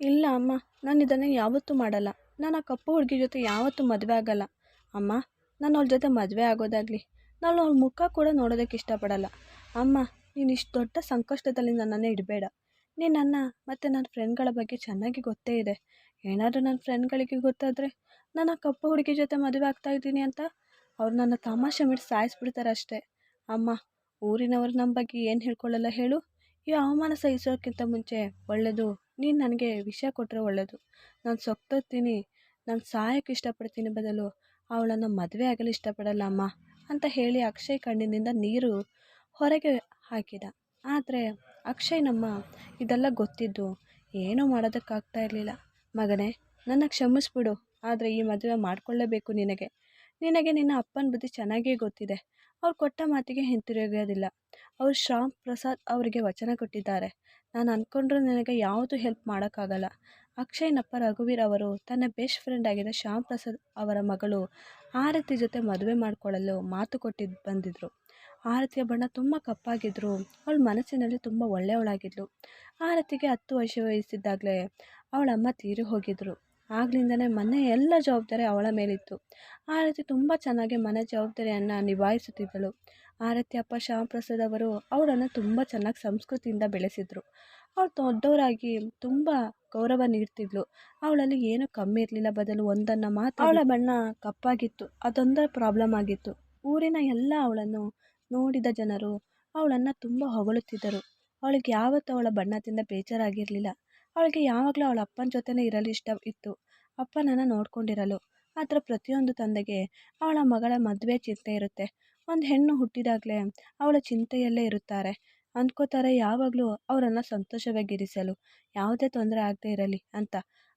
ಇಲ್ಲ ಅಮ್ಮ, ನಾನು ಇದನ್ನು ಯಾವತ್ತೂ ಮಾಡಲ್ಲ. ನಾನು ಆ ಕಪ್ಪು ಹುಡುಗಿ ಜೊತೆ ಯಾವತ್ತೂ ಮದುವೆ ಆಗಲ್ಲ. ಅಮ್ಮ, ನಾನು ಅವಳ ಜೊತೆ ಮದುವೆ ಆಗೋದಾಗಲಿ, ನಾನು ಅವಳ ಮುಖ ಕೂಡ ನೋಡೋದಕ್ಕೆ ಇಷ್ಟಪಡಲ್ಲ. ಅಮ್ಮ, ನೀನು ಇಷ್ಟು ದೊಡ್ಡ ಸಂಕಷ್ಟದಲ್ಲಿ ನನ್ನನ್ನು ಇಡಬೇಡ. ನೀ ನನ್ನ ಮತ್ತು ನನ್ನ ಫ್ರೆಂಡ್ಗಳ ಬಗ್ಗೆ ಚೆನ್ನಾಗಿ ಗೊತ್ತೇ ಇದೆ. ಏನಾದರೂ ನನ್ನ ಫ್ರೆಂಡ್ಗಳಿಗೆ ಗೊತ್ತಾದರೆ, ನಾನು ಆ ಕಪ್ಪು ಹುಡುಗಿ ಜೊತೆ ಮದುವೆ ಆಗ್ತಾ ಇದ್ದೀನಿ ಅಂತ ಅವ್ರು ನನ್ನ ತಮಾಷೆ ಮಾಡಿ ಸಾಯಿಸ್ಬಿಡ್ತಾರೆ ಅಷ್ಟೇ ಅಮ್ಮ, ಊರಿನವರು ನಮ್ಮ ಬಗ್ಗೆ ಏನು ಹೇಳ್ಕೊಳ್ಳಲ್ಲ ಹೇಳು. ಈ ಅವಮಾನ ಸಹಿಸೋಕ್ಕಿಂತ ಮುಂಚೆ ಒಳ್ಳೆಯದು ನೀನು ನನಗೆ ವಿಷಯ ಕೊಟ್ಟರೆ ಒಳ್ಳೆಯದು ನಾನು ಸೊಕ್ತೋಗ್ತೀನಿ, ನಾನು ಸಹಾಯಕ್ಕೆ ಇಷ್ಟಪಡ್ತೀನಿ ಬದಲು ಅವಳನ್ನು ಮದುವೆ ಆಗಲು ಇಷ್ಟಪಡಲ್ಲ ಅಮ್ಮ ಅಂತ ಹೇಳಿ ಅಕ್ಷಯ್ ಕಣ್ಣಿನಿಂದ ನೀರು ಹೊರಗೆ ಹಾಕಿದ. ಆದರೆ ಅಕ್ಷಯ್ನಮ್ಮ ಇದೆಲ್ಲ ಗೊತ್ತಿದ್ದು ಏನೂ ಮಾಡೋದಕ್ಕಾಗ್ತಾ ಇರಲಿಲ್ಲ. ಮಗನೇ, ನನ್ನ ಕ್ಷಮಿಸ್ಬಿಡು, ಆದರೆ ಈ ಮದುವೆ ಮಾಡಿಕೊಳ್ಳೇಬೇಕು ನಿನಗೆ. ನಿನಗೆ ನಿನ್ನ ಅಪ್ಪನ ಬುದ್ಧಿ ಚೆನ್ನಾಗೇ ಗೊತ್ತಿದೆ. ಅವ್ರು ಕೊಟ್ಟ ಮಾತಿಗೆ ಹಿಂತಿರುಗೋದಿಲ್ಲ ಅವ್ರು ಶ್ಯಾಮ್ ಪ್ರಸಾದ್ ಅವರಿಗೆ ವಚನ ಕೊಟ್ಟಿದ್ದಾರೆ. ನಾನು ಅಂದ್ಕೊಂಡ್ರೂ ನನಗೆ ಯಾವುದು ಹೆಲ್ಪ್ ಮಾಡೋಕ್ಕಾಗಲ್ಲ. ಅಕ್ಷಯ್ನಪ್ಪ ರಘುವೀರ್ ಅವರು ತನ್ನ ಬೆಸ್ಟ್ ಫ್ರೆಂಡ್ ಆಗಿದ್ದ ಶ್ಯಾಮ್ ಪ್ರಸಾದ್ ಅವರ ಮಗಳು ಆರತಿ ಜೊತೆ ಮದುವೆ ಮಾಡಿಕೊಳ್ಳಲು ಮಾತು ಕೊಟ್ಟಿದ್ದು ಬಂದಿದ್ದರು ಆರತಿಯ ಬಣ್ಣ ತುಂಬ ಕಪ್ಪಾಗಿದ್ದರು ಅವಳ ಮನಸ್ಸಿನಲ್ಲಿ ತುಂಬ ಒಳ್ಳೆಯವಳಾಗಿದ್ಲು. ಆರತಿಗೆ ಹತ್ತು ವರ್ಷ ವಯಸ್ಸಿದ್ದಾಗಲೇ ಅವಳ ಅಮ್ಮ ತೀರಿ ಹೋಗಿದ್ದರು ಆಗ್ಲಿಂದನೇ ಮನೆ ಎಲ್ಲ ಜವಾಬ್ದಾರಿ ಅವಳ ಮೇಲಿತ್ತು. ಆರತಿ ತುಂಬ ಚೆನ್ನಾಗಿ ಮನೆ ಜವಾಬ್ದಾರಿಯನ್ನು ನಿಭಾಯಿಸುತ್ತಿದ್ದಳು. ಆರತಿ ಅಪ್ಪ ಶ್ಯಾಮಪ್ರಸಾದ್ ಅವರು ಅವಳನ್ನು ತುಂಬ ಚೆನ್ನಾಗಿ ಸಂಸ್ಕೃತಿಯಿಂದ ಬೆಳೆಸಿದ್ರು. ಅವಳು ದೊಡ್ಡವರಾಗಿ ತುಂಬ ಗೌರವ ನೀಡ್ತಿದ್ಲು. ಅವಳಲ್ಲಿ ಏನೂ ಕಮ್ಮಿ ಇರಲಿಲ್ಲ ಬದಲು ಒಂದನ್ನು ಮಾತ್ರ ಅವಳ ಬಣ್ಣ ಕಪ್ಪಾಗಿತ್ತು ಅದೊಂದೇ ಪ್ರಾಬ್ಲಮ್ ಆಗಿತ್ತು. ಊರಿನ ಎಲ್ಲ ಅವಳನ್ನು ನೋಡಿದ ಜನರು ಅವಳನ್ನು ತುಂಬ ಹೊಗಳುತ್ತಿದ್ದರು. ಅವಳಿಗೆ ಯಾವತ್ತೂ ಅವಳ ಬಣ್ಣದಿಂದ ಬೇಜಾರಾಗಿರಲಿಲ್ಲ. ಅವಳಿಗೆ ಯಾವಾಗಲೂ ಅವಳ ಅಪ್ಪನ ಜೊತೆನೇ ಇರಲು ಇಷ್ಟ ಇತ್ತು. ಅಪ್ಪನನ್ನು ನೋಡ್ಕೊಂಡಿರಲು ಆದರೆ ಪ್ರತಿಯೊಂದು ತಂದೆಗೆ ಅವಳ ಮಗಳ ಮದುವೆ ಚಿಂತೆ ಇರುತ್ತೆ. ಒಂದು ಹೆಣ್ಣು ಹುಟ್ಟಿದಾಗಲೇ ಅವಳ ಚಿಂತೆಯಲ್ಲೇ ಇರುತ್ತಾರೆ. ಅಂದ್ಕೋತಾರೆ, ಯಾವಾಗಲೂ ಅವರನ್ನು ಸಂತೋಷವಾಗಿರಿಸಲು ಯಾವುದೇ ತೊಂದರೆ ಆಗದೇ ಇರಲಿ ಅಂತ.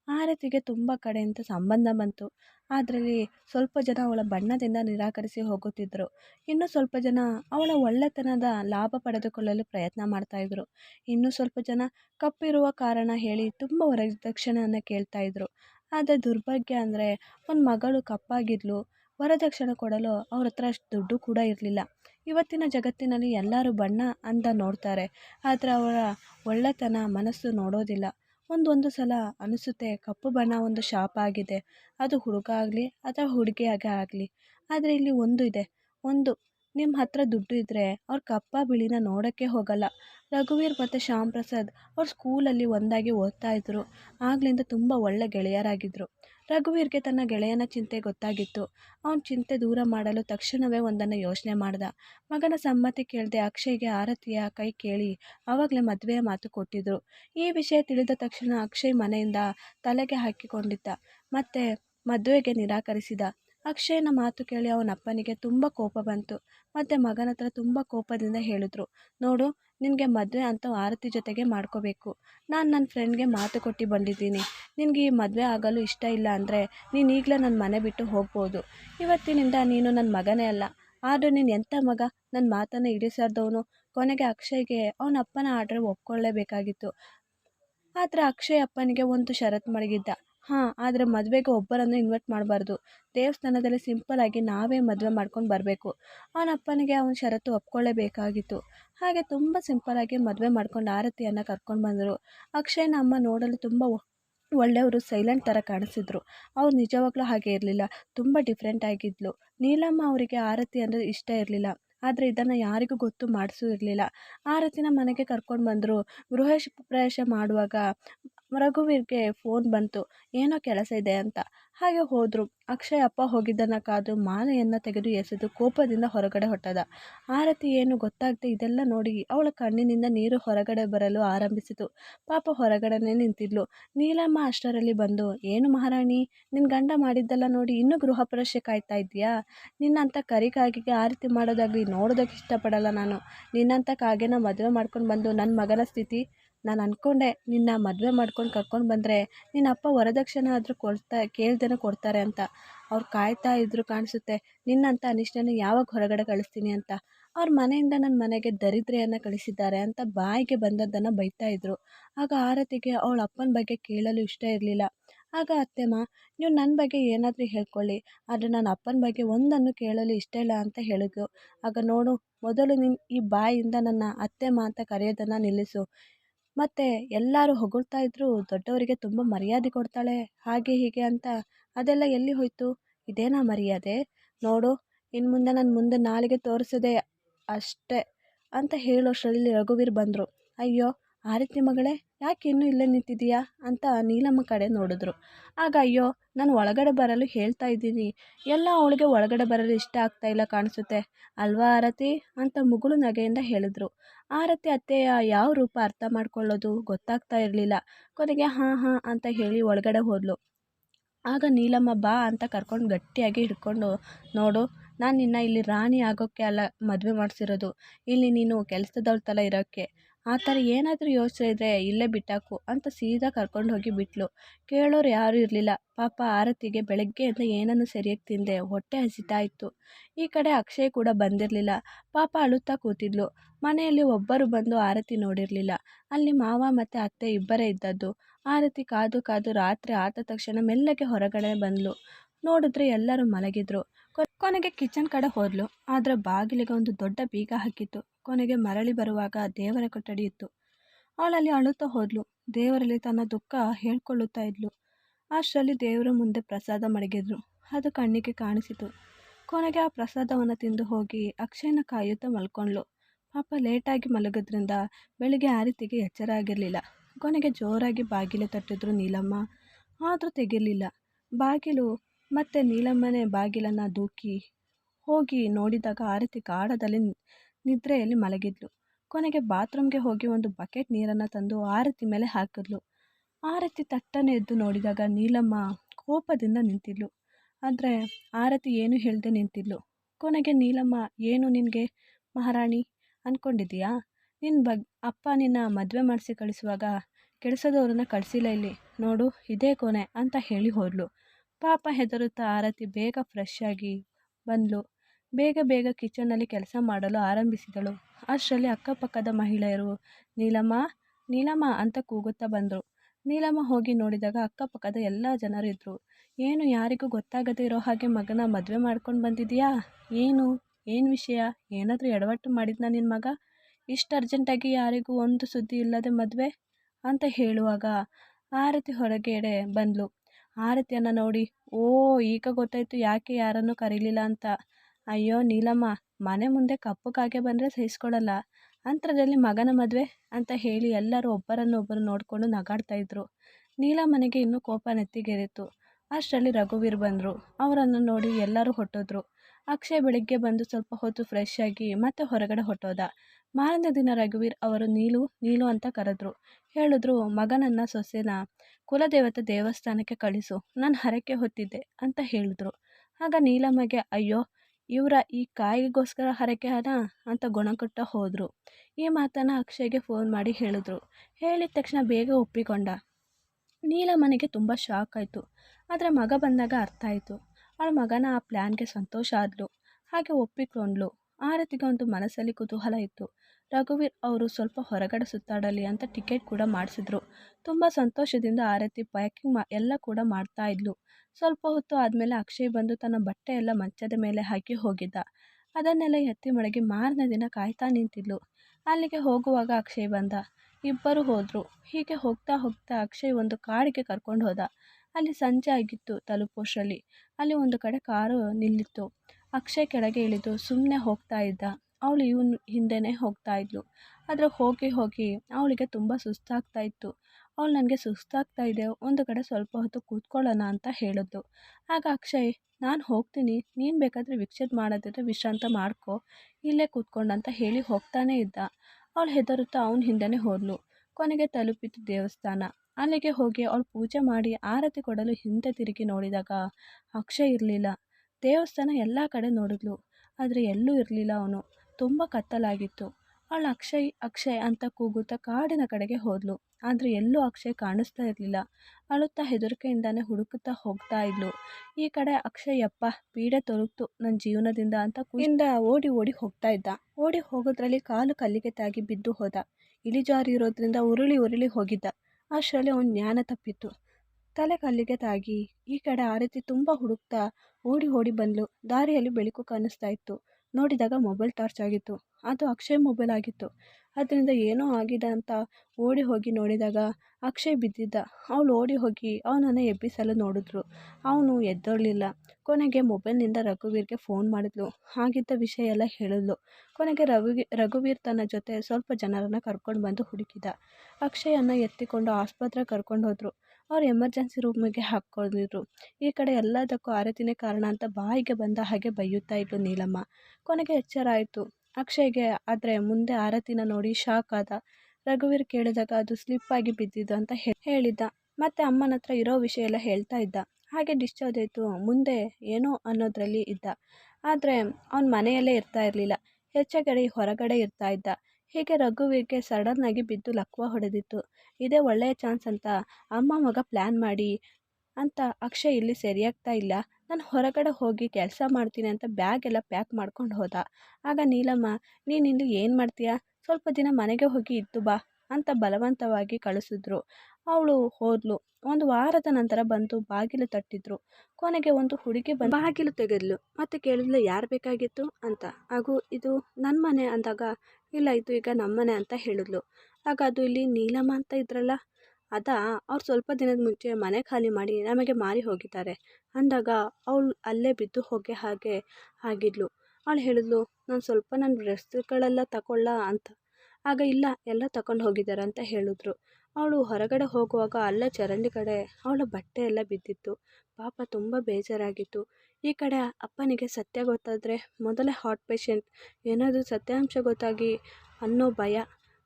ಆರತಿಗೆ ತುಂಬ ಕಡೆಯಿಂದ ಸಂಬಂಧ ಬಂತು. ಅದರಲ್ಲಿ ಸ್ವಲ್ಪ ಜನ ಅವಳ ಬಣ್ಣದಿಂದ ನಿರಾಕರಿಸಿ ಹೋಗುತ್ತಿದ್ದರು ಇನ್ನೂ ಸ್ವಲ್ಪ ಜನ ಅವಳ ಒಳ್ಳೆತನದ ಲಾಭ ಪಡೆದುಕೊಳ್ಳಲು ಪ್ರಯತ್ನ ಮಾಡ್ತಾಯಿದ್ರು ಇನ್ನೂ ಸ್ವಲ್ಪ ಜನ ಕಪ್ಪಿರುವ ಕಾರಣ ಹೇಳಿ ತುಂಬ ವರದಕ್ಷಿಣೆಯನ್ನು ಕೇಳ್ತಾಯಿದ್ರು ಆದರೆ ದುರ್ಭಾಗ್ಯ ಅಂದರೆ ಒಂದು ಮಗಳು ಕಪ್ಪಾಗಿದ್ಲು ವರದಕ್ಷಿಣೆ ಕೊಡಲು ಅವ್ರ ಹತ್ರ ಅಷ್ಟು ದುಡ್ಡು ಕೂಡ ಇರಲಿಲ್ಲ. ಇವತ್ತಿನ ಜಗತ್ತಿನಲ್ಲಿ ಎಲ್ಲರೂ ಬಣ್ಣ ಅಂತ ನೋಡ್ತಾರೆ. ಆದರೆ ಅವರ ಒಳ್ಳೆತನ ಮನಸ್ಸು ನೋಡೋದಿಲ್ಲ. ಒಂದೊಂದು ಸಲ ಅನಿಸುತ್ತೆ, ಕಪ್ಪು ಬಣ್ಣ ಒಂದು ಶಾಪ್ ಆಗಿದೆ. ಅದು ಹುಡುಗ ಆಗಲಿ ಅಥವಾ ಹುಡುಗಿಯಾಗೆ ಆಗಲಿ. ಆದರೆ ಇಲ್ಲಿ ಒಂದು ಇದೆ. ಒಂದು ನಿಮ್ಮ ಹತ್ರ ದುಡ್ಡು ಇದ್ದರೆ ಅವ್ರು ಕಪ್ಪ ಬಿಳಿನ ನೋಡೋಕ್ಕೆ ಹೋಗಲ್ಲ. ರಘುವೀರ್ ಮತ್ತು ಶ್ಯಾಮ್ ಪ್ರಸಾದ್ ಅವ್ರು ಸ್ಕೂಲಲ್ಲಿ ಒಂದಾಗಿ ಓದ್ತಾ ಇದ್ದರು ಆಗಲಿಂದ ತುಂಬ ಒಳ್ಳೆ ಗೆಳೆಯರಾಗಿದ್ದರು ರಘುವೀರ್ಗೆ ತನ್ನ ಗೆಳೆಯನ ಚಿಂತೆ ಗೊತ್ತಾಗಿತ್ತು. ಅವನ ಚಿಂತೆ ದೂರ ಮಾಡಲು ತಕ್ಷಣವೇ ಒಂದನ್ನು ಯೋಚನೆ ಮಾಡ್ದ. ಮಗನ ಸಮ್ಮತಿ ಕೇಳದೆ ಅಕ್ಷಯ್ಗೆ ಆರತಿಯ ಕೈ ಕೇಳಿ ಆವಾಗಲೇ ಮದುವೆಯ ಮಾತು ಕೊಟ್ಟಿದ್ರು. ಈ ವಿಷಯ ತಿಳಿದ ತಕ್ಷಣ ಅಕ್ಷಯ್ ಮನೆಯಿಂದ ತಲೆಗೆ ಹಾಕಿಕೊಂಡಿದ್ದ. ಮತ್ತೆ ಮದುವೆಗೆ ನಿರಾಕರಿಸಿದ. ಅಕ್ಷಯನ ಮಾತು ಕೇಳಿ ಅವನ ಅಪ್ಪನಿಗೆ ತುಂಬ ಕೋಪ ಬಂತು. ಮತ್ತು ಮಗನ ಹತ್ರ ತುಂಬ ಕೋಪದಿಂದ ಹೇಳಿದ್ರು. ನೋಡು ನಿನಗೆ ಮದುವೆ ಅಂತ ಆರತಿ ಜೊತೆಗೆ ಮಾಡ್ಕೋಬೇಕು. ನಾನು ನನ್ನ ಫ್ರೆಂಡ್ಗೆ ಮಾತು ಕೊಟ್ಟು ಬಂದಿದ್ದೀನಿ. ನಿನಗೆ ಈ ಮದುವೆ ಆಗಲು ಇಷ್ಟ ಇಲ್ಲ ಅಂದರೆ ನೀನು ಈಗಲೇ ನನ್ನ ಮನೆ ಬಿಟ್ಟು ಹೋಗ್ಬೋದು. ಇವತ್ತಿನಿಂದ ನೀನು ನನ್ನ ಮಗನೇ ಅಲ್ಲ. ಆದರೂ ನೀನು ಎಂಥ ಮಗ? ನನ್ನ ಮಾತನ್ನು ಹಿಡಿಸಾರ್ದವನು ಕೊನೆಗೆ ಅಕ್ಷಯ್ಗೆ ಅವನ ಅಪ್ಪನ ಆರ್ಡ್ರ್ ಒಪ್ಕೊಳ್ಳೇಬೇಕಾಗಿತ್ತು ಆದರೆ ಅಕ್ಷಯ್ ಅಪ್ಪನಿಗೆ ಒಂದು ಷರತ್ತು ಮಡಗಿದ್ದ. ಹಾಂ, ಆದರೆ ಮದುವೆಗೆ ಒಬ್ಬರನ್ನು ಇನ್ವೈಟ್ ಮಾಡಬಾರ್ದು. ದೇವಸ್ಥಾನದಲ್ಲಿ ಸಿಂಪಲ್ಲಾಗಿ ನಾವೇ ಮದುವೆ ಮಾಡ್ಕೊಂಡು ಬರಬೇಕು. ಅವನ ಅಪ್ಪನಿಗೆ ಅವನ ಷರತ್ತು ಒಪ್ಕೊಳ್ಳೇಬೇಕಾಗಿತ್ತು. ಹಾಗೆ ತುಂಬ ಸಿಂಪಲ್ಲಾಗಿ ಮದುವೆ ಮಾಡ್ಕೊಂಡು ಆರತಿಯನ್ನು ಕರ್ಕೊಂಡು ಬಂದರು. ಅಕ್ಷಯ್ನ ಅಮ್ಮ ನೋಡಲು ತುಂಬ ಒಳ್ಳೆಯವರು ಸೈಲೆಂಟ್ ಥರ ಕಾಣಿಸಿದ್ರು. ಅವ್ರು ನಿಜವಾಗ್ಲೂ ಹಾಗೆ ಇರಲಿಲ್ಲ. ತುಂಬ ಡಿಫ್ರೆಂಟ್ ಆಗಿದ್ಲು. ನೀಲಮ್ಮ ಅವರಿಗೆ ಆರತಿ ಅಂದರೆ ಇಷ್ಟ ಇರಲಿಲ್ಲ. ಆದರೆ ಇದನ್ನು ಯಾರಿಗೂ ಗೊತ್ತು ಮಾಡಿಸೂ ಇರಲಿಲ್ಲ. ಆರತಿನ ಮನೆಗೆ ಕರ್ಕೊಂಡು ಬಂದರು. ಗೃಹ ಪ್ರವೇಶ ಮಾಡುವಾಗ ರಘುವೀರ್ಗೆ ಫೋನ್ ಬಂತು, ಏನೋ ಕೆಲಸ ಇದೆ ಅಂತ. ಹಾಗೆ ಹೋದರು. ಅಕ್ಷಯ್ ಅಪ್ಪ ಹೋಗಿದ್ದನ್ನು ಕಾದು ಮಾಲೆಯನ್ನು ತೆಗೆದು ಎಸೆದು ಕೋಪದಿಂದ ಹೊರಗಡೆ ಹೊಟ್ಟದ ಆರತಿ ಏನು ಗೊತ್ತಾಗದೆ ಇದೆಲ್ಲ ನೋಡಿ ಅವಳ ಕಣ್ಣಿನಿಂದ ನೀರು ಹೊರಗಡೆ ಬರಲು ಆರಂಭಿಸಿತು. ಪಾಪ ಹೊರಗಡೆನೇ ನಿಂತಿದ್ಲು. ನೀಲಮ್ಮ ಅಷ್ಟರಲ್ಲಿ ಬಂದು, ಏನು ಮಹಾರಾಣಿ ನಿನ್ನ ಗಂಡ ಮಾಡಿದ್ದೆಲ್ಲ ನೋಡಿ ಇನ್ನೂ ಗೃಹ ಕಾಯ್ತಾ ಇದೆಯಾ ನಿನ್ನಂಥ ಕರಿಕಾಗಿಗೆ ಆರತಿ ಮಾಡೋದಾಗಲಿ ನೋಡೋದಕ್ಕೆ ಇಷ್ಟಪಡಲ್ಲ ನಾನು. ನಿನ್ನಂಥ ಕಾಗೆನ ಮದುವೆ ಮಾಡ್ಕೊಂಡು ಬಂದು ನನ್ನ ಮಗನ ಸ್ಥಿತಿ ನಾನು ಅಂದ್ಕೊಂಡೆ ನಿನ್ನ ಮದುವೆ ಮಾಡ್ಕೊಂಡು ಕರ್ಕೊಂಡು ಬಂದರೆ ನಿನ್ನ ಅಪ್ಪ ವರದಕ್ಷಿಣೆ ಆದರೂ ಕೊಡ್ತಾ ಕೇಳ್ದೇ ಕೊಡ್ತಾರೆ ಅಂತ. ಅವ್ರು ಕಾಯ್ತಾ ಇದ್ರು ಕಾಣಿಸುತ್ತೆ ನಿನ್ನಂಥ ಅನಿಷ್ಟನ ಯಾವಾಗ ಹೊರಗಡೆ ಕಳಿಸ್ತೀನಿ ಅಂತ. ಅವ್ರ ಮನೆಯಿಂದ ನನ್ನ ಮನೆಗೆ ದರಿದ್ರೆಯನ್ನು ಕಳಿಸಿದ್ದಾರೆ ಅಂತ ಬಾಯಿಗೆ ಬಂದದ್ದನ್ನು ಬೈತಾ ಇದ್ರು. ಆಗ ಆರತಿಗೆ ಅವಳ ಅಪ್ಪನ ಬಗ್ಗೆ ಕೇಳಲು ಇಷ್ಟ ಇರಲಿಲ್ಲ. ಆಗ ಅತ್ತೆಮ್ಮ, ನೀವು ನನ್ನ ಬಗ್ಗೆ ಏನಾದರೂ ಹೇಳ್ಕೊಳ್ಳಿ, ಆದರೆ ನನ್ನ ಅಪ್ಪನ ಬಗ್ಗೆ ಒಂದನ್ನು ಕೇಳಲು ಇಷ್ಟ ಇಲ್ಲ ಅಂತ ಹೇಳಿದ್ರು ಆಗ ನೋಡು, ಮೊದಲು ನಿನ್ನ ಈ ಬಾಯಿಂದ ನನ್ನ ಅತ್ತೆಮ್ಮ ಅಂತ ಕರೆಯೋದನ್ನು ನಿಲ್ಲಿಸು. ಮತ್ತು ಎಲ್ಲರೂ ಹೊಗಳ್ತಾ ಇದ್ರು ದೊಡ್ಡವರಿಗೆ ತುಂಬ ಮರ್ಯಾದೆ ಕೊಡ್ತಾಳೆ. ಹಾಗೆ ಹೀಗೆ ಅಂತ. ಅದೆಲ್ಲ ಎಲ್ಲಿ ಹೋಯಿತು? ಇದೇನಾ ಮರ್ಯಾದೆ? ನೋಡು ಇನ್ನು ಮುಂದೆ ನಾನು ಮುಂದೆ ನಾಲಿಗೆ ತೋರಿಸದೆ ಅಷ್ಟೇ ಅಂತ ಹೇಳೋಷ್ಟರಲ್ಲಿ ರಘುವೀರ್ ಬಂದರು. ಅಯ್ಯೋ ಆರತಿ ಮಗಳೇ. ಯಾಕೆ ಇನ್ನೂ ಇಲ್ಲೇ ನಿಂತಿದ್ದೀಯಾ? ಅಂತ ನೀಲಮ್ಮ ಕಡೆ ನೋಡಿದ್ರು. ಆಗ, ಅಯ್ಯೋ, ನಾನು ಒಳಗಡೆ ಬರಲು ಹೇಳ್ತಾ ಇದ್ದೀನಿ. ಎಲ್ಲ ಅವಳಿಗೆ ಒಳಗಡೆ ಬರಲು ಇಷ್ಟ ಆಗ್ತಾ ಇಲ್ಲ ಕಾಣಿಸುತ್ತೆ. ಅಲ್ವಾ ಆರತಿ? ಅಂತ ಮುಗುಳು ನಗೆಯಿಂದ ಹೇಳಿದ್ರು. ಆರತಿ ಅತ್ತೆಯ ಯಾವ ರೂಪ ಅರ್ಥ ಮಾಡ್ಕೊಳ್ಳೋದು ಗೊತ್ತಾಗ್ತಾ ಇರಲಿಲ್ಲ. ಕೊನೆಗೆ, ಹಾಂ ಹಾಂ ಅಂತ ಹೇಳಿ ಒಳಗಡೆ ಹೋದಳು ಆಗ ನೀಲಮ್ಮ, ಬಾ ಅಂತ ಕರ್ಕೊಂಡು ಗಟ್ಟಿಯಾಗಿ ಹಿಡ್ಕೊಂಡು, ನೋಡು, ನಾನು ನಿನ್ನ ಇಲ್ಲಿ ರಾಣಿ ಆಗೋಕ್ಕೆ ಅಲ್ಲ ಮದುವೆ ಮಾಡಿಸಿರೋದು. ಇಲ್ಲಿ ನೀನು ಕೆಲಸದವ್ಳ ಥರ ಇರೋಕ್ಕೆ. ಆ ಥರ ಏನಾದರೂ ಯೋಚನೆ ಇದ್ದರೆ ಇಲ್ಲೇ ಬಿಟ್ಟಾಕು ಅಂತ ಸೀದಾ ಕರ್ಕೊಂಡು ಹೋಗಿ ಬಿಟ್ಲು. ಕೇಳೋರು ಯಾರೂ ಇರಲಿಲ್ಲ. ಪಾಪ ಆರತಿಗೆ ಬೆಳಗ್ಗೆಯಿಂದ ಏನನ್ನು ಸರಿಯಾಗಿ ತಿಂದೆ. ಹೊಟ್ಟೆ ಹಸಿತಾ ಇತ್ತು ಈ ಕಡೆ ಅಕ್ಷಯ್ ಕೂಡ ಬಂದಿರಲಿಲ್ಲ. ಪಾಪ ಅಳುತ್ತಾ ಕೂತಿದ್ಲು. ಮನೆಯಲ್ಲಿ ಒಬ್ಬರು ಬಂದು ಆರತಿ ನೋಡಿರಲಿಲ್ಲ. ಅಲ್ಲಿ ಮಾವ ಮತ್ತು ಅತ್ತೆ ಇಬ್ಬರೇ ಇದ್ದದ್ದು. ಆರತಿ ಕಾದು ಕಾದು ರಾತ್ರಿ ಆದ ತಕ್ಷಣ ಮೆಲ್ಲಗೆ ಹೊರಗಡೆ ಬಂದಳು ನೋಡಿದ್ರೆ ಎಲ್ಲರೂ ಮಲಗಿದ್ರು. ಕೊನೆಗೆ ಕಿಚನ್ ಕಡೆ ಹೋದ್ಲು. ಆದರೆ ಬಾಗಿಲಿಗೆ ಒಂದು ದೊಡ್ಡ ಬೀಗ ಹಾಕಿತ್ತು. ಕೊನೆಗೆ ಮರಳಿ ಬರುವಾಗ ದೇವರ ಕೊಠಡಿ ಇತ್ತು. ಅವಳಲ್ಲಿ ಅಳುತ್ತಾ ಹೋದ್ಲು. ದೇವರಲ್ಲಿ ತನ್ನ ದುಃಖ ಹೇಳ್ಕೊಳ್ಳುತ್ತಾ ಇದ್ಲು. ಅಷ್ಟರಲ್ಲಿ ದೇವರ ಮುಂದೆ ಪ್ರಸಾದ ಮಡಗಿದ್ರು. ಅದು ಕಣ್ಣಿಗೆ ಕಾಣಿಸಿತು. ಕೊನೆಗೆ ಆ ಪ್ರಸಾದವನ್ನು ತಿಂದು ಹೋಗಿ ಅಕ್ಷಯನ ಕಾಯುತ್ತಾ ಮಲ್ಕೊಂಡ್ಲು. ಪಾಪ ಲೇಟಾಗಿ ಮಲಗೋದ್ರಿಂದ ಬೆಳಿಗ್ಗೆ ರೀತಿಗೆ ಎಚ್ಚರ ಆಗಿರಲಿಲ್ಲ. ಕೊನೆಗೆ ಜೋರಾಗಿ ಬಾಗಿಲು ತಟ್ಟಿದ್ರು ನೀಲಮ್ಮ. ಆದರೂ ತೆಗಿರಲಿಲ್ಲ. ಬಾಗಿಲು ಮತ್ತೆ ನೀಲಮ್ಮನೆ ಬಾಗಿಲನ್ನು ದೂಕಿ ಹೋಗಿ ನೋಡಿದಾಗ ಆರತಿ ಕಾಡದಲ್ಲಿ ನಿದ್ರೆಯಲ್ಲಿ ಮಲಗಿದ್ಲು. ಕೊನೆಗೆ ಬಾತ್ರೂಮ್ಗೆ ಹೋಗಿ ಒಂದು ಬಕೆಟ್ ನೀರನ್ನು ತಂದು ಆರತಿ ಮೇಲೆ ಹಾಕಿದ್ಲು. ಆರತಿ ತಟ್ಟನೆ ಎದ್ದು ನೋಡಿದಾಗ ನೀಲಮ್ಮ ಕೋಪದಿಂದ ನಿಂತಿದ್ಲು. ಆದರೆ ಆರತಿ ಏನು ಹೇಳದೆ ನಿಂತಿದ್ಲು. ಕೊನೆಗೆ ನೀಲಮ್ಮ, ಏನು ನಿನಗೆ ಮಹಾರಾಣಿ? ಅಂದ್ಕೊಂಡಿದ್ದೀಯಾ ನಿನ್ನ ಬಗ್, ಅಪ್ಪ ನಿನ್ನ ಮದುವೆ ಮಾಡಿಸಿ ಕಳಿಸುವಾಗ ಕೆಲಸದವ್ರನ್ನ ಕಳಿಸಿಲ್ಲ ಇಲ್ಲಿ. ನೋಡು, ಇದೇ ಕೊನೆ ಅಂತ ಹೇಳಿ ಹೋದ್ಲು. ಪಾಪ ಹೆದರುತ್ತಾ ಆರತಿ ಬೇಗ ಫ್ರೆಶ್ ಆಗಿ ಬಂದಳು ಬೇಗ ಬೇಗ ಕಿಚನ್ನಲ್ಲಿ ಕೆಲಸ ಮಾಡಲು ಆರಂಭಿಸಿದಳು. ಅಷ್ಟರಲ್ಲಿ ಅಕ್ಕಪಕ್ಕದ ಮಹಿಳೆಯರು, ನೀಲಮ್ಮ ನೀಲಮ್ಮ ಅಂತ ಕೂಗುತ್ತಾ ಬಂದರು. ನೀಲಮ್ಮ ಹೋಗಿ ನೋಡಿದಾಗ ಅಕ್ಕಪಕ್ಕದ ಎಲ್ಲ ಜನರು ಇದ್ದರು ಏನು, ಯಾರಿಗೂ ಗೊತ್ತಾಗದೇ ಇರೋ ಹಾಗೆ ಮಗನ ಮದುವೆ ಮಾಡ್ಕೊಂಡು ಬಂದಿದೆಯಾ ಏನು? ಏನು ವಿಷಯ? ಏನಾದರೂ ಎಡವಟ್ಟು ಮಾಡಿದ್ನ ನಿನ್ನ ಮಗ? ಇಷ್ಟು ಅರ್ಜೆಂಟಾಗಿ ಯಾರಿಗೂ ಒಂದು ಸುದ್ದಿ ಇಲ್ಲದೆ ಮದುವೆ? ಅಂತ ಹೇಳುವಾಗ ಆರತಿ ಹೊರಗಡೆ ಬಂದಳು ಆರತಿಯನ್ನು ನೋಡಿ, ಓ, ಈಗ ಗೊತ್ತಾಯಿತು ಯಾಕೆ ಯಾರನ್ನು ಕರೀಲಿಲ್ಲ ಅಂತ. ಅಯ್ಯೋ, ನೀಲಮ್ಮ, ಮನೆ ಮುಂದೆ ಕಪ್ಪು ಕಾಗೆ ಬಂದರೆ ಸಹಿಸ್ಕೊಳ್ಳಲ್ಲ ಅಂತರದಲ್ಲಿ ಮಗನ ಮದುವೆ ಅಂತ ಹೇಳಿ ಎಲ್ಲರೂ ಒಬ್ಬರನ್ನೊಬ್ಬರು ನೋಡಿಕೊಂಡು ನಗಾಡ್ತಾ ಇದ್ರು. ನೀಲಮ್ಮನಿಗೆ ಇನ್ನೂ ಕೋಪ ನೆತ್ತಿಗೇರಿತ್ತು. ಅಷ್ಟರಲ್ಲಿ ರಘುವೀರ್ ಬಂದರು. ಅವರನ್ನು ನೋಡಿ ಎಲ್ಲರೂ ಹೊಟ್ಟೋದ್ರು. ಅಕ್ಷಯ್ ಬೆಳಿಗ್ಗೆ ಬಂದು ಸ್ವಲ್ಪ ಹೊತ್ತು ಫ್ರೆಶ್ ಆಗಿ ಮತ್ತೆ ಹೊರಗಡೆ ಹೊಟ್ಟೋದ. ಮಾರನೇ ದಿನ ರಘುವೀರ್ ಅವರು ನೀಲು ನೀಲು ಅಂತ ಕರೆದ್ರು. ಹೇಳಿದ್ರು, ಮಗನನ್ನ ಸೊಸೆನ ಕುಲದೇವತೆ ದೇವಸ್ಥಾನಕ್ಕೆ ಕಳಿಸು, ನಾನು ಹರಕೆ ಹೊತ್ತಿದ್ದೆ ಅಂತ ಹೇಳಿದ್ರು. ಆಗ ನೀಲಮ್ಮಗೆ ಅಯ್ಯೋ, ಇವರ ಈ ಕಾಯಿಗೋಸ್ಕರ ಹರಕೆ ಹಣ ಅಂತ ಗುಣಕಟ್ಟ ಹೋದರು. ಈ ಮಾತನ್ನು ಅಕ್ಷಯ್ಗೆ ಫೋನ್ ಮಾಡಿ ಹೇಳಿದ್ರು. ಹೇಳಿದ ತಕ್ಷಣ ಬೇಗ ಒಪ್ಪಿಕೊಂಡ. ನೀಲಮ್ಮನಿಗೆ ತುಂಬ ಶಾಕ್ ಆಯಿತು. ಆದರೆ ಮಗ ಬಂದಾಗ ಅರ್ಥ ಆಯಿತು. ಅವಳ ಮಗನ ಆ ಪ್ಲ್ಯಾನ್ಗೆ ಸಂತೋಷ ಆದಳು ಹಾಗೆ ಒಪ್ಪಿಕೊಂಡ್ಳು ಆರತಿಗೆ ಒಂದು ಮನಸ್ಸಲ್ಲಿ ಕುತೂಹಲ ಇತ್ತು. ರಘುವೀರ್ ಅವರು ಸ್ವಲ್ಪ ಹೊರಗಡೆ ಸುತ್ತಾಡಲಿ ಅಂತ ಟಿಕೆಟ್ ಕೂಡ ಮಾಡಿಸಿದ್ರು. ತುಂಬ ಸಂತೋಷದಿಂದ ಆರತಿ ಪ್ಯಾಕಿಂಗ್ ಮಾ ಎಲ್ಲ ಕೂಡ ಮಾಡ್ತಾ ಇದ್ಲು. ಸ್ವಲ್ಪ ಹೊತ್ತು ಆದಮೇಲೆ ಅಕ್ಷಯ್ ಬಂದು ತನ್ನ ಬಟ್ಟೆ ಎಲ್ಲ ಮಂಚದ ಮೇಲೆ ಹಾಕಿ ಹೋಗಿದ್ದ. ಅದನ್ನೆಲ್ಲ ಎತ್ತಿ ಮಡಗಿ ಮಾರನೇ ದಿನ ಕಾಯ್ತಾ ನಿಂತಿದ್ಲು. ಅಲ್ಲಿಗೆ ಹೋಗುವಾಗ ಅಕ್ಷಯ್ ಬಂದ. ಇಬ್ಬರು ಹೋದರು. ಹೀಗೆ ಹೋಗ್ತಾ ಹೋಗ್ತಾ ಅಕ್ಷಯ್ ಒಂದು ಕಾಡಿಗೆ ಕರ್ಕೊಂಡು ಹೋದ. ಅಲ್ಲಿ ಸಂಜೆ ಆಗಿತ್ತು ತಲುಪೋಷ್ಟರಲ್ಲಿ. ಅಲ್ಲಿ ಒಂದು ಕಡೆ ಕಾರು ನಿಲ್ಲಿತ್ತು. ಅಕ್ಷಯ್ ಕೆಳಗೆ ಇಳಿದು ಸುಮ್ಮನೆ ಹೋಗ್ತಾ ಇದ್ದ. ಅವಳು ಇವನು ಹಿಂದೆನೇ ಹೋಗ್ತಾ ಇದ್ಲು. ಆದರೆ ಹೋಗಿ ಹೋಗಿ ಅವಳಿಗೆ ತುಂಬ ಸುಸ್ತಾಗ್ತಾ ಇತ್ತು. ಅವಳು ನನಗೆ ಸುಸ್ತಾಗ್ತಾ ಇದೆ. ಒಂದು ಕಡೆ ಸ್ವಲ್ಪ ಹೊತ್ತು ಕೂತ್ಕೊಳ್ಳೋಣ ಅಂತ ಹೇಳಿದ್ಲು ಆಗ ಅಕ್ಷಯ್, ನಾನು ಹೋಗ್ತೀನಿ. ನೀನು ಬೇಕಾದರೆ ವಿಕ್ಷೇಪ ಮಾಡೋದಿದ್ರೆ ವಿಶ್ರಾಂತ ಮಾಡ್ಕೋ. ಇಲ್ಲೇ ಕೂತ್ಕೊಂಡು ಅಂತ ಹೇಳಿ ಹೋಗ್ತಾನೇ ಇದ್ದ. ಅವಳು ಹೆದರುತ್ತಾ ಅವನ ಹಿಂದೆ ಹೋದ್ಲು. ಕೊನೆಗೆ ತಲುಪಿತು ದೇವಸ್ಥಾನ. ಅಲ್ಲಿಗೆ ಹೋಗಿ ಅವಳು ಪೂಜೆ ಮಾಡಿ ಆರತಿ ಕೊಡಲು ಹಿಂದೆ ತಿರುಗಿ ನೋಡಿದಾಗ ಅಕ್ಷಯ್ ಇರಲಿಲ್ಲ. ದೇವಸ್ಥಾನ ಎಲ್ಲ ಕಡೆ ನೋಡಿದ್ಲು. ಆದರೆ ಎಲ್ಲೂ ಇರಲಿಲ್ಲ ಅವನು. ತುಂಬ ಕತ್ತಲಾಗಿತ್ತು. ಅವಳು ಅಕ್ಷಯ್ ಅಕ್ಷಯ್ ಅಂತ ಕೂಗುತ್ತಾ ಕಾಡಿನ ಕಡೆಗೆ ಹೋದ್ಲು. ಆದರೆ ಎಲ್ಲೂ ಅಕ್ಷಯ್ ಕಾಣಿಸ್ತಾ ಇರಲಿಲ್ಲ. ಅಳುತ್ತಾ ಹೆದರಿಕೆಯಿಂದಾನೆ ಹುಡುಕುತ್ತಾ ಹೋಗ್ತಾ ಇದ್ಲು. ಈ ಕಡೆ ಅಕ್ಷಯ್ ಅಪ್ಪ ಪೀಡೆ ತೊಲಗ್ತು ನನ್ನ ಜೀವನದಿಂದ ಅಂತ ಕುಯಿಂದ ಓಡಿ ಓಡಿ ಹೋಗ್ತಾ ಇದ್ದ. ಓಡಿ ಹೋಗೋದ್ರಲ್ಲಿ ಕಾಲು ಕಲ್ಲಿಗೆ ತಾಗಿ ಬಿದ್ದು ಹೋದ. ಇಳಿಜಾರಿ ಇರೋದ್ರಿಂದ ಉರುಳಿ ಉರುಳಿ ಹೋಗಿದ್ದ. ಅಷ್ಟರಲ್ಲಿ ಅವನು ಜ್ಞಾನ ತಪ್ಪಿತ್ತು. ತಲೆ ಕಲ್ಲಿಗೆ ತಾಗಿ ಈ ಕಡೆ ಆ ರೀತಿ ತುಂಬ ಹುಡುಕ್ತಾ ಓಡಿ ಓಡಿ ಬಂದ್ಲು. ದಾರಿಯಲ್ಲಿ ಬೆಳಕು ಕಾಣಿಸ್ತಾ ಇತ್ತು. ನೋಡಿದಾಗ ಮೊಬೈಲ್ ಟಾರ್ಚ್ ಆಗಿತ್ತು. ಅದು ಅಕ್ಷಯ್ ಮೊಬೈಲ್ ಆಗಿತ್ತು. ಅದರಿಂದ ಏನೋ ಆಗಿದೆ ಅಂತ ಓಡಿ ಹೋಗಿ ನೋಡಿದಾಗ ಅಕ್ಷಯ್ ಬಿದ್ದಿದ್ದ. ಅವಳು ಓಡಿ ಹೋಗಿ ಅವನನ್ನು ಎಬ್ಬಿಸಲು ನೋಡಿದ್ರು. ಅವನು ಎದ್ದೊಳ್ಳಿಲ್ಲ ಕೊನೆಗೆ ಮೊಬೈಲ್ನಿಂದ ರಘುವೀರ್ಗೆ ಫೋನ್ ಮಾಡಿದ್ಲು. ಆಗಿದ್ದ ವಿಷಯ ಎಲ್ಲ ಹೇಳಿದ್ಲು. ಕೊನೆಗೆ ರಘುವಿ ರಘುವೀರ್ ತನ್ನ ಜೊತೆ ಸ್ವಲ್ಪ ಜನರನ್ನು ಕರ್ಕೊಂಡು ಬಂದು ಹುಡುಕಿದ. ಅಕ್ಷಯನ್ನು ಎತ್ತಿಕೊಂಡು ಆಸ್ಪತ್ರೆಗೆ ಕರ್ಕೊಂಡು ಹೋದ್ರು. ಅವ್ರು ಎಮರ್ಜೆನ್ಸಿ ರೂಮಿಗೆ ಹಾಕ್ಕೊಂಡಿದ್ರು. ಈ ಕಡೆ ಎಲ್ಲದಕ್ಕೂ ಆರತಿನೇ ಕಾರಣ ಅಂತ ಬಾಯಿಗೆ ಬಂದ ಹಾಗೆ ಬೈಯುತ್ತಾ ಇದ್ದು ನೀಲಮ್ಮ. ಕೊನೆಗೆ ಎಚ್ಚರ ಆಯಿತು ಅಕ್ಷಯ್ಗೆ ಆದರೆ ಮುಂದೆ ಆರತಿನ ನೋಡಿ ಶಾಕ್ ಆದ. ರಘುವೀರ್ ಕೇಳಿದಾಗ ಅದು ಸ್ಲಿಪ್ ಆಗಿ ಬಿದ್ದಿದ್ದು ಅಂತ ಹೇಳಿದ್ದ. ಮತ್ತೆ ಅಮ್ಮನ ಹತ್ರ ಇರೋ ವಿಷಯ ಎಲ್ಲ ಹೇಳ್ತಾ ಇದ್ದ. ಹಾಗೆ ಡಿಸ್ಚಾರ್ಜ್ ಆಯಿತು. ಮುಂದೆ ಏನೋ ಅನ್ನೋದರಲ್ಲಿ ಇದ್ದ. ಆದರೆ ಅವನ ಮನೆಯಲ್ಲೇ ಇರ್ತಾ ಇರಲಿಲ್ಲ. ಹೆಚ್ಚಗಡೆ ಹೊರಗಡೆ ಇರ್ತಾ ಇದ್ದ. ಹೀಗೆ ರಘುವಿಗೆ ಸಡನ್ ಆಗಿ ಬಿದ್ದು ಲಕ್ವ ಹೊಡೆದಿತ್ತು. ಇದೇ ಒಳ್ಳೆಯ ಚಾನ್ಸ್ ಅಂತ. ಅಮ್ಮ ಮಗ ಪ್ಲ್ಯಾನ್ ಮಾಡಿ ಅಂತ ಅಕ್ಷಯ್ ಇಲ್ಲಿ ಸರಿಯಾಗ್ತಾ ಇಲ್ಲ. ನಾನು ಹೊರಗಡೆ ಹೋಗಿ ಕೆಲಸ ಮಾಡ್ತೀನಿ ಅಂತ ಬ್ಯಾಗ್ ಎಲ್ಲ ಪ್ಯಾಕ್ ಮಾಡ್ಕೊಂಡು ಹೋದ. ಆಗ ನೀಲಮ್ಮ, ನೀನು ಇಲ್ಲಿ ಏನು ಮಾಡ್ತೀಯಾ? ಸ್ವಲ್ಪ ದಿನ ಮನೆಗೆ ಹೋಗಿ ಇದ್ದು ಬಾ. ಅಂತ ಬಲವಂತವಾಗಿ ಕಳಿಸಿದ್ರು. ಅವಳು ಹೋದ್ಲು. ಒಂದು ವಾರದ ನಂತರ ಬಂದು ಬಾಗಿಲು ತಟ್ಟಿದ್ರು. ಕೊನೆಗೆ ಒಂದು ಹುಡುಗಿ ಬಂದು ಬಾಗಿಲು ತೆಗೆದ್ಲು. ಮತ್ತೆ ಕೇಳಿದ್ಲು, ಯಾರು ಬೇಕಾಗಿತ್ತು? ಅಂತ. ಹಾಗೂ ಇದು ನನ್ನ ಮನೆ ಅಂದಾಗ, ಇಲ್ಲ, ಇದು ಈಗ ನಮ್ಮ ಮನೆ ಅಂತ ಹೇಳಿದ್ಲು. ಆಗ ಅದು ಇಲ್ಲಿ ನೀಲಮ್ಮ ಅಂತ ಇದ್ರಲ್ಲ? ಅದಾ? ಅವ್ರು ಸ್ವಲ್ಪ ದಿನದ ಮುಂಚೆ ಮನೆ ಖಾಲಿ ಮಾಡಿ ನಮಗೆ ಮಾರಿ ಹೋಗಿದ್ದಾರೆ ಅಂದಾಗ ಅವಳು ಅಲ್ಲೇ ಬಿದ್ದು ಹೋಗಿ ಹಾಗೆ ಆಗಿದ್ಲು. ಅವಳು ಹೇಳಿದ್ಲು, ನಾನು ಸ್ವಲ್ಪ ನನ್ನ ಡ್ರೆಸ್ಗಳೆಲ್ಲ ತಗೊಳ್ಳ ಅಂತ. ಆಗ ಇಲ್ಲ, ಎಲ್ಲ ತಗೊಂಡು ಹೋಗಿದ್ದಾರೆ ಅಂತ ಹೇಳಿದ್ರು. ಅವಳು ಹೊರಗಡೆ ಹೋಗುವಾಗ ಅಲ್ಲೇ ಚರಂಡಿ ಕಡೆ ಅವಳ ಬಟ್ಟೆ ಎಲ್ಲ ಬಿದ್ದಿತ್ತು. ಪಾಪ ತುಂಬ ಬೇಜಾರಾಗಿತ್ತು. ಈ ಕಡೆ ಅಪ್ಪನಿಗೆ ಸತ್ಯ ಗೊತ್ತಾದರೆ ಮೊದಲೇ ಹಾರ್ಟ್ ಪೇಷಂಟ್ ಏನಾದರೂ ಸತ್ಯಾಂಶ ಗೊತ್ತಾಗಿ ಅನ್ನೋ ಭಯ.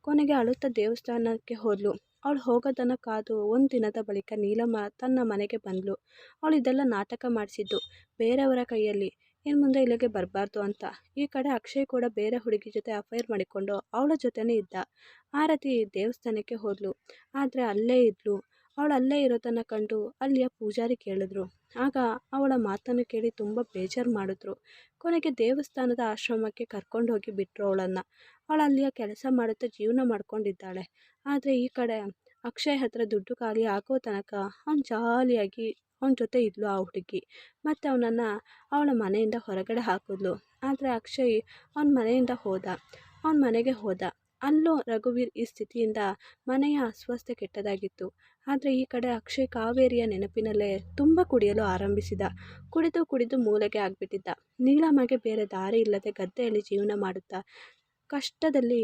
ಕೊನೆಗೆ ಅಳುತ್ತಾ ದೇವಸ್ಥಾನಕ್ಕೆ ಹೋದ್ಲು. ಅವಳು ಹೋಗೋದನ್ನು ಕಾದು ಒಂದು ದಿನದ ಬಳಿಕ ನೀಲಮ್ಮ ತನ್ನ ಮನೆಗೆ ಬಂದಳು ಅವಳು ಇದೆಲ್ಲ ನಾಟಕ ಮಾಡಿಸಿದ್ದು ಬೇರೆಯವರ ಕೈಯಲ್ಲಿ. ಇನ್ನು ಮುಂದೆ ಇಲ್ಲಿಗೆ ಬರಬಾರ್ದು ಅಂತ. ಈ ಕಡೆ ಅಕ್ಷಯ್ ಕೂಡ ಬೇರೆ ಹುಡುಗಿ ಜೊತೆ ಅಫೈರ್ ಮಾಡಿಕೊಂಡು ಅವಳ ಜೊತೆನೇ ಇದ್ದ. ಆರತಿ ದೇವಸ್ಥಾನಕ್ಕೆ ಹೋದ್ಲು. ಆದರೆ ಅಲ್ಲೇ ಇದ್ಲು. ಅವಳು ಅಲ್ಲೇ ಇರೋದನ್ನು ಕಂಡು ಅಲ್ಲಿಯ ಪೂಜಾರಿ ಕೇಳಿದ್ರು. ಆಗ ಅವಳ ಮಾತನ್ನು ಕೇಳಿ ತುಂಬ ಬೇಜಾರು ಮಾಡಿದ್ರು. ಕೊನೆಗೆ ದೇವಸ್ಥಾನದ ಆಶ್ರಮಕ್ಕೆ ಕರ್ಕೊಂಡು ಹೋಗಿ ಬಿಟ್ಟರು ಅವಳನ್ನು. ಅವಳು ಅಲ್ಲಿಯ ಕೆಲಸ ಮಾಡುತ್ತಾ ಜೀವನ ಮಾಡ್ಕೊಂಡಿದ್ದಾಳೆ. ಆದರೆ ಈ ಕಡೆ ಅಕ್ಷಯ್ ಹತ್ರ ದುಡ್ಡು ಖಾಲಿ ಆಗೋ ತನಕ ಅವ್ನು ಜಾಲಿಯಾಗಿ ಅವನ ಜೊತೆ ಇದ್ಲು ಆ ಹುಡುಗಿ. ಮತ್ತು ಅವನನ್ನು ಅವಳ ಮನೆಯಿಂದ ಹೊರಗಡೆ ಹಾಕಿದ್ಲು. ಆದರೆ ಅಕ್ಷಯ್ ಅವನ ಮನೆಯಿಂದ ಹೋದ. ಅವನ ಮನೆಗೆ ಹೋದ. ಅಲ್ಲೂ ರಘುವೀರ್ ಈ ಸ್ಥಿತಿಯಿಂದ ಮನೆಯ ಅಸ್ವಸ್ಥೆ ಕೆಟ್ಟದಾಗಿತ್ತು. ಆದರೆ ಈ ಕಡೆ ಅಕ್ಷಯ್ ಕಾವೇರಿಯ ನೆನಪಿನಲ್ಲೇ ತುಂಬ ಕುಡಿಯಲು ಆರಂಭಿಸಿದ. ಕುಡಿದು ಕುಡಿದು ಮೂಲೆಗೆ ಆಗಿಬಿಟ್ಟಿದ್ದ. ನೀಲಮ್ಮಗೆ ಬೇರೆ ದಾರಿ ಇಲ್ಲದೆ ಗದ್ದೆಯಲ್ಲಿ ಜೀವನ ಮಾಡುತ್ತಾ ಕಷ್ಟದಲ್ಲಿ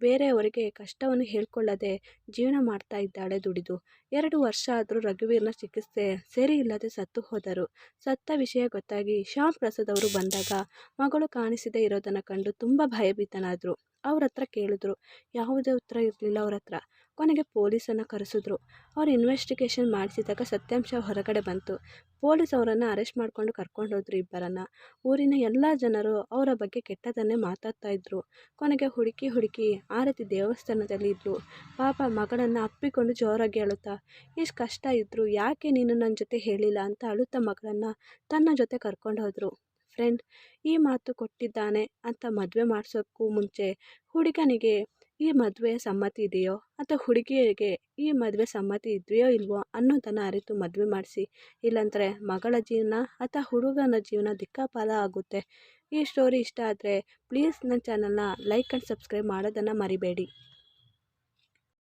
ಬೇರೆಯವರಿಗೆ ಕಷ್ಟವನ್ನು ಹೇಳ್ಕೊಳ್ಳದೆ ಜೀವನ ಮಾಡ್ತಾ ಇದ್ದಾಳೆ ದುಡಿದು. ಎರಡು ವರ್ಷ ಆದರೂ ರಘುವೀರ್ನ ಚಿಕಿತ್ಸೆ ಸರಿ ಇಲ್ಲದೆ ಸತ್ತು ಹೋದರು. ಸತ್ತ ವಿಷಯ ಗೊತ್ತಾಗಿ ಶ್ಯಾಮ್ ಪ್ರಸಾದ್ ಅವರು ಬಂದಾಗ ಮಗಳು ಕಾಣಿಸದೇ ಇರೋದನ್ನು ಕಂಡು ತುಂಬ ಭಯಭೀತನಾದರು. ಅವ್ರ ಹತ್ರ ಕೇಳಿದ್ರು, ಯಾವುದೇ ಉತ್ತರ ಇರಲಿಲ್ಲ ಅವ್ರ ಹತ್ರ. ಕೊನೆಗೆ ಪೊಲೀಸನ್ನು ಕರೆಸಿದ್ರು. ಅವ್ರು ಇನ್ವೆಸ್ಟಿಗೇಷನ್ ಮಾಡಿಸಿದಾಗ ಸತ್ಯಾಂಶ ಹೊರಗಡೆ ಬಂತು. ಪೊಲೀಸ್ ಅವರನ್ನು ಅರೆಸ್ಟ್ ಮಾಡಿಕೊಂಡು ಕರ್ಕೊಂಡೋದ್ರು ಇಬ್ಬರನ್ನು. ಊರಿನ ಎಲ್ಲ ಜನರು ಅವರ ಬಗ್ಗೆ ಕೆಟ್ಟದನ್ನೇ ಮಾತಾಡ್ತಾ ಇದ್ರು. ಕೊನೆಗೆ ಹುಡುಕಿ ಹುಡುಕಿ ಆರತಿ ದೇವಸ್ಥಾನದಲ್ಲಿ ಇದ್ಲು. ಪಾಪ ಮಗಳನ್ನು ಅಪ್ಪಿಕೊಂಡು ಜೋರಾಗಿ ಅಳುತ್ತಾ, ಇಷ್ಟು ಕಷ್ಟ ಇದ್ರು, ಯಾಕೆ ನೀನು ನನ್ನ ಜೊತೆ ಹೇಳಿಲ್ಲ? ಅಂತ ಅಳುತ್ತಾ ಮಗಳನ್ನು ತನ್ನ ಜೊತೆ ಕರ್ಕೊಂಡು ಹೋದರು. ಫ್ರೆಂಡ್ ಈ ಮಾತು ಕೊಟ್ಟಿದ್ದಾನೆ ಅಂತ ಮದುವೆ ಮಾಡಿಸೋಕ್ಕೂ ಮುಂಚೆ ಹುಡುಗನಿಗೆ ಈ ಮದುವೆ ಸಮ್ಮತಿ ಇದೆಯೋ ಅಥವಾ ಹುಡುಗಿಯರಿಗೆ ಈ ಮದುವೆ ಸಮ್ಮತಿ ಇದೆಯೋ ಇಲ್ವೋ ಅನ್ನೋದನ್ನು ಅರಿತು ಮದುವೆ ಮಾಡಿಸಿ. ಇಲ್ಲಾಂದರೆ ಮಗಳ ಜೀವನ ಅಥವಾ ಹುಡುಗನ ಜೀವನ ದಿಕ್ಕಾಪಾಲ ಆಗುತ್ತೆ. ಈ ಸ್ಟೋರಿ ಇಷ್ಟ ಆದರೆ ಪ್ಲೀಸ್ ನನ್ನ ಚಾನಲ್ನ ಲೈಕ್ ಆ್ಯಂಡ್ ಸಬ್ಸ್ಕ್ರೈಬ್ ಮಾಡೋದನ್ನು ಮರಿಬೇಡಿ.